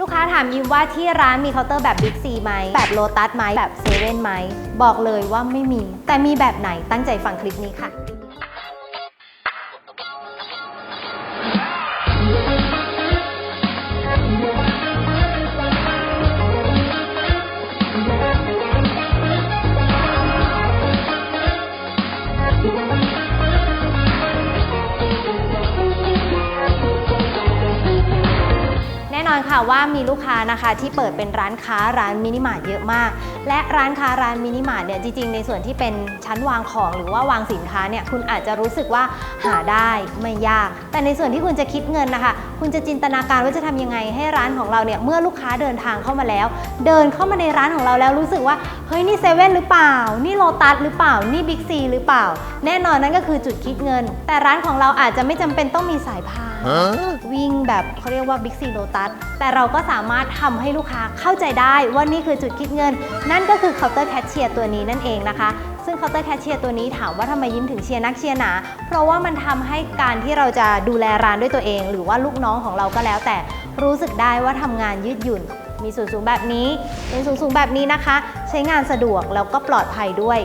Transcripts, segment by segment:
ลูกค้าถามยิมว่าที่ร้านมีเคาน์เตอร์แบบบิ๊กซีไหม แบบโลตัสไหม แบบเซเว่นไหม บอกเลยว่าไม่มี แต่มีแบบไหนตั้งใจฟังคลิปนี้ค่ะ ค่ะว่ามีลูกค้านะคะที่เปิดเป็นร้านค้าร้านมินิมาร์ทเยอะมาก และร้านค้าร้านมินิมาร์ทเนี่ยจริงๆ ในส่วนที่เป็นชั้นวางของหรือว่าวางสินค้าเนี่ยคุณอาจจะรู้สึกว่าหาได้ไม่ยาก แต่ในส่วนที่คุณจะคิดเงินนะคะ คุณจะจินตนาการว่าจะทำยังไงให้ร้านของเราเนี่ยเมื่อลูกค้าเดินทางเข้ามาแล้ว เดินเข้ามาในร้านของเราแล้วรู้สึกว่าเฮ้ยนี่เซเว่นหรือเปล่า นี่โลตัสหรือเปล่า นี่บิ๊กซีหรือเปล่า แน่นอนนั่นก็คือจุดคิดเงิน แต่ร้านของเราอาจจะไม่จำเป็นต้องมีสายพานวิ่งแบบเขาเรียกว่า Big C Lotus แต่เราก็สามารถทำให้ลูกค้าเข้าใจได้ว่านี่คือจุดคิดเงิน นั่นก็คือเคาน์เตอร์แคชเชียร์ตัวนี้นั่นเองนะคะซึ่งเคาน์เตอร์แคชเชียร์ตัวนี้ถามว่าทำไมยิ้มถึงเชียร์นักเชียร์หนา เพราะว่ามันทำให้การที่เราจะดูแลร้านด้วยตัวเอง หรือว่าลูกน้องของเราก็แล้ว แต่รู้สึกได้ว่าทำงานยืดหยุ่น มีส่วนสูงแบบนี้เป็นสูงสูงแบบนี้นะคะ ใช้งานสะดวกแล้วก็ปลอดภัยด้วย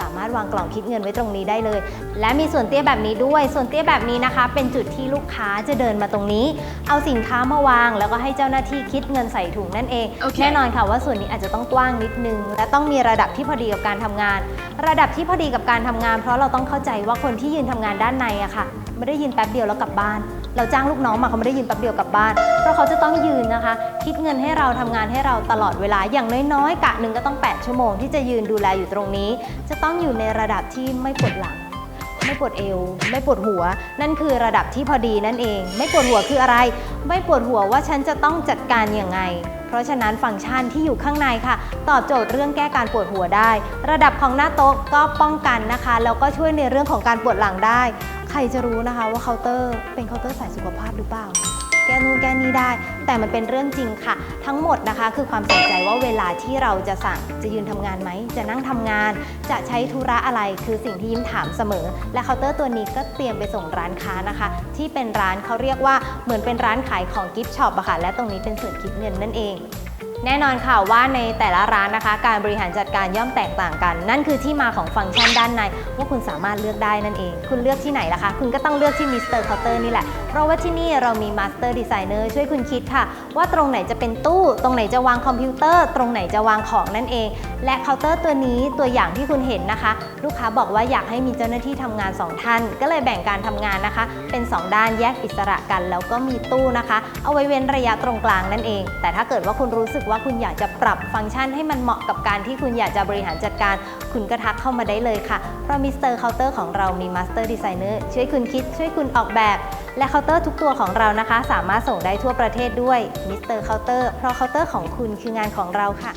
สามารถวางกล่องคิดเงินไว้ตรงนี้ได้เลย และมีส่วนเตี้ยแบบนี้ด้วย ส่วนเตี้ยแบบนี้นะคะ เป็นจุดที่ลูกค้าจะเดินมาตรงนี้ เอาสินค้ามาวาง แล้วก็ให้เจ้าหน้าที่คิดเงินใส่ถุงนั่นเองโอเคแน่นอนค่ะว่าส่วนนี้อาจจะต้องกว้างนิดนึง และต้องมีระดับที่พอดีกับการทำงาน ระดับที่พอดีกับการทำงาน เพราะเราต้องเข้าใจว่าคนที่ยืนทำงานด้านในอะค่ะ ไม่ได้ยืนแป๊บเดียวแล้วกลับบ้าน เราจ้างลูกน้องมาเขาไม่ได้ยืนแป๊บเดียวกลับบ้าน เพราะเขาจะต้องยืนนะคะ คิดเงินให้เราทำงานให้เราตลอดเวลาอย่างน้อยๆกะหนึ่งก็ต้อง 8 ชั่วโมงที่จะยืนดูแลอยู่ตรงนี้ จะต้องอยู่ในระดับที่ไม่ปวดหลัง ไม่ปวดเอว ไม่ปวดหัว นั่นคือระดับที่พอดีนั่นเอง ไม่ปวดหัวคืออะไร ไม่ปวดหัวว่าฉันจะต้องจัดการอย่างไงเพราะฉะนั้นฟังก์ชันที่อยู่ข้างในค่ะ ตอบโจทย์เรื่องแก้การปวดหัวได้ ระดับของหน้าโต๊ะก็ป้องกันนะคะ แล้วก็ช่วยในเรื่องของการปวดหลังได้ ใครจะรู้นะคะว่าเคาน์เตอร์เป็นเคาน์เตอร์สายสุขภาพหรือเปล่า แก้นู่นแก้นี่ได้ แต่มันเป็นเรื่องจริงค่ะ ทั้งหมดนะคะ คือความใส่ใจว่าเวลาที่เราจะสั่งจะยืนทำงานไหม จะนั่งทำงาน จะใช้ธุระอะไรคือสิ่งที่ยิ้มถามเสมอ และเคาน์เตอร์ตัวนี้ก็เตรียมไปส่งร้านค้านะคะ ที่เป็นร้านเขาเรียกว่าเหมือนเป็นร้านขายของกิฟต์ช็อปอะค่ะและตรงนี้เป็นส่วนคิดเงินนั่นเอง แน่นอนค่ะว่าในแต่ละร้านนะคะ การบริหารจัดการย่อมแตกต่างกัน นั่นคือที่มาของฟังก์ชันด้านใน ว่าคุณสามารถเลือกได้นั่นเอง คุณเลือกที่ไหนล่ะคะ คุณก็ต้องเลือกที่มิสเตอร์เคาน์เตอร์นี่แหละ เพราะว่าที่นี่เรามีมาสเตอร์ดีไซเนอร์ช่วยคุณคิดค่ะ ว่าตรงไหนจะเป็นตู้ ตรงไหนจะวางคอมพิวเตอร์ ตรงไหนจะวางของนั่นเอง และเคาน์เตอร์ตัวนี้ตัวอย่างที่คุณเห็นนะคะ ลูกค้าบอกว่าอยากให้มีเจ้าหน้าที่ทำงาน 2 ท่าน ก็เลยแบ่งการทำงานนะคะ เป็น 2 ด้านแยกอิสระกัน แล้วก็มีตู้นะคะ เอาไว้เว้นระยะตรงกลางนั่นเอง แต่ถ้าเกิดว่าคุณรู้สึกว่าคุณอยากจะปรับฟังก์ชันให้มันเหมาะกับการที่คุณอยากจะบริหารจัดการ คุณก็ทักเข้ามาได้เลยค่ะ เพราะมิสเตอร์เคาน์เตอร์ของเรามีมาสเตอร์ดีไซเนอร์ช่วยคุณคิดช่วยคุณออกแบบ และเคาน์เตอร์ทุกตัวของเรานะคะ สามารถส่งได้ทั่วประเทศด้วยมิสเตอร์เคาน์เตอร์เพราะเคาน์เตอร์ของคุณคืองานของเราค่ะ